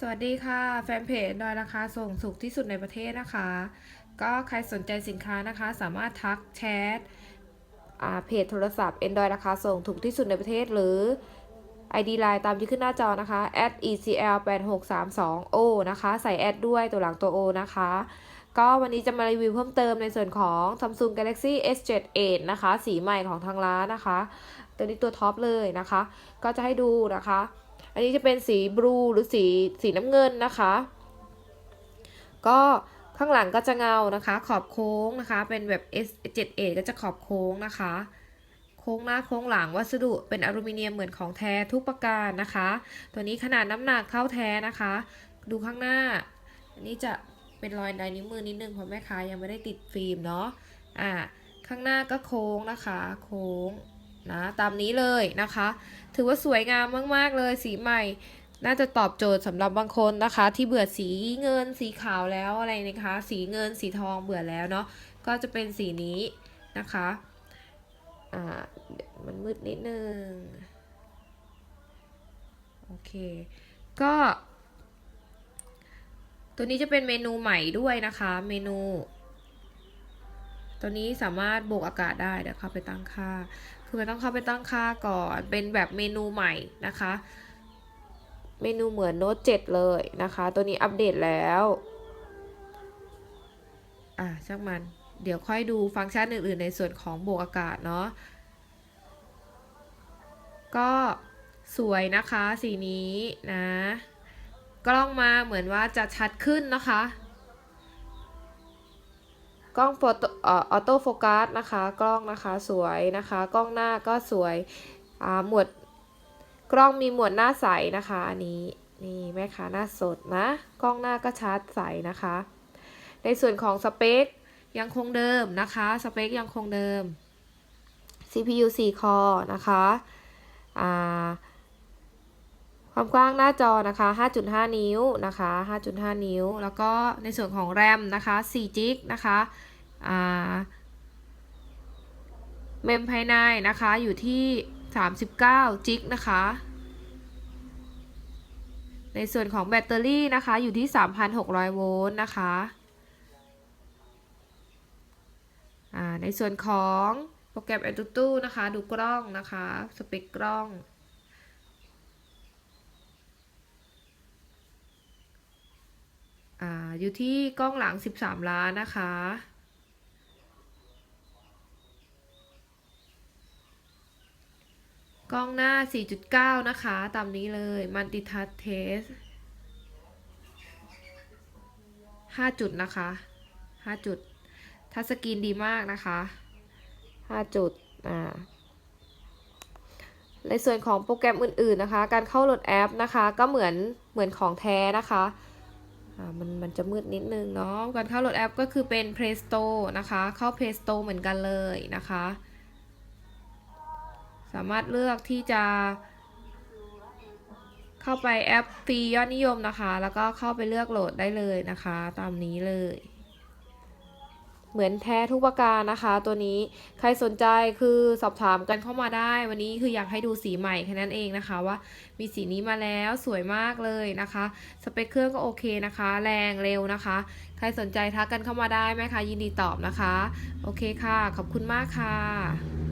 สวัสดีค่ะ แฟนเพจดอยราคาส่งสุกที่สุดในประเทศนะคะ ก็ใครสนใจสินค้านะคะ สามารถทักแชทเพจโทรศัพท์ Android ราคาส่งถูกที่สุดในประเทศหรือ ID Line ตามที่ขึ้นหน้าจอนะคะ @ecl 8 6 3 2 o นะคะ ใส่แอดด้วยตัวหลังตัว o นะคะ ก็วันนี้จะมารีวิวเพิ่มเติมในส่วนของ Samsung Galaxy S7 Edge นะคะ สีใหม่ของทางร้านนะคะ ตัวนี้ตัวท็อปเลยนะคะ ก็จะให้ดูนะคะ อันนี้จะเป็นสีบลูหรือสีสีน้ำเงินนะคะ ก็ข้างหลังก็จะเงานะคะ ขอบโค้งนะคะ เป็นแบบ S7A ก็จะขอบโค้งนะคะ โค้งหน้าโค้งหลังวัสดุเป็นอลูมิเนียมเหมือนของแท้ทุกประการนะคะ ตัวนี้ขนาดน้ำหนักเท่าแท้นะคะ ดูข้างหน้า อันนี้จะเป็นรอยลายนิ้วมือนิดนึงเพราะแม่ค้ายังไม่ได้ติดฟิล์มเนาะอ่าข้างหน้าก็โค้งนะคะ โค้ง นะตามนี้เลยนะคะ ถือว่าสวยงามมาก ๆ เลยสีใหม่ น่าจะตอบโจทย์สำหรับบางคนนะคะ ที่เบื่อสีเงินสีขาวแล้วอะไรนะคะ สีเงินสีทองเบื่อแล้วเนาะก็จะเป็นสีนี้นะคะอ่ามันมืดนิดนึงโอเค ก็ ตัวนี้จะเป็นเมนูใหม่ด้วยนะคะ เมนู ตัวนี้สามารถโบกอากาศได้เดี๋ยวเข้าไปตั้งค่า คือมันต้องเข้าไปตั้งค่าก่อน เป็นแบบเมนูใหม่นะคะ เมนูเหมือนโน้ต7เลยนะคะ ตัวนี้อัปเดตแล้ว อะช่างมัน เดี๋ยวค่อยดูฟังก์ชันอื่น ๆ ในส่วนของโบกอากาศเนาะ ก็สวยนะคะสีนี้นะ กล้องมาเหมือนว่าจะชัดขึ้นนะคะ กล้องโฟโตออโต้โฟกัสนะคะ กล้องนะคะสวยนะคะ กล้องหน้าก็สวยหมวดกล้องมีหมวดหน้าใสนะคะ อันนี้นี่แม่ค้าหน้าสดนะ กล้องหน้าก็ชัดใสนะคะ ในส่วนของสเปคยังคงเดิมนะคะ สเปคยังคงเดิม CPU 4 core นะคะอ่า ความกว้างหน้าจอนะคะ 5.5 นิ้วนะคะ 5.5 นิ้ว แล้วก็ในส่วนของแรมนะคะ4จิกนะคะอ่าเมมภายในนะคะอยู่ที่ 39จิกนะคะ ในส่วนของแบตเตอรี่นะคะอยู่ที่ 3,600 โวลต์นะคะในส่วนของโปรแกรม AnTuTu นะคะ ดูกล้องนะคะ สเปคกล้อง อ่าอยู่ที่กล้องหลัง 13 ล้านนะคะ กล้องหน้า 4.9 นะคะ ตามนี้เลย Multi Touch Test 5จุดนะคะ5จุด ทัชสกรีนดีมากนะคะ5จุด อ่า ในส่วนของโปรแกรมอื่นๆนะคะ การเข้าโหลดแอปนะคะ ก็เหมือนเหมือนของแท้นะคะ มันมันจะมืดนิดนึงเนาะการเข้าโหลดแอปก็คือเป็น Play Store นะคะ เข้า Play Store เหมือนกันเลยนะคะ สามารถเลือกที่จะ เข้าไปแอปฟรียอดนิยมนะคะ แล้วก็เข้าไปเลือกโหลดได้เลยนะคะ ตามนี้เลย เหมือนแท้ทุกประการนะคะ ตัวนี้ใครสนใจคือสอบถามกันเข้ามาได้ วันนี้คืออยากให้ดูสีใหม่แค่นั้นเองนะคะว่ามีสีนี้มาแล้วสวยมากเลยนะคะ สเปคเครื่องก็โอเคนะคะ แรงเร็วนะคะ ใครสนใจทักกันเข้ามาได้ไหมคะยินดีตอบนะคะ โอเคค่ะ ขอบคุณมากค่ะ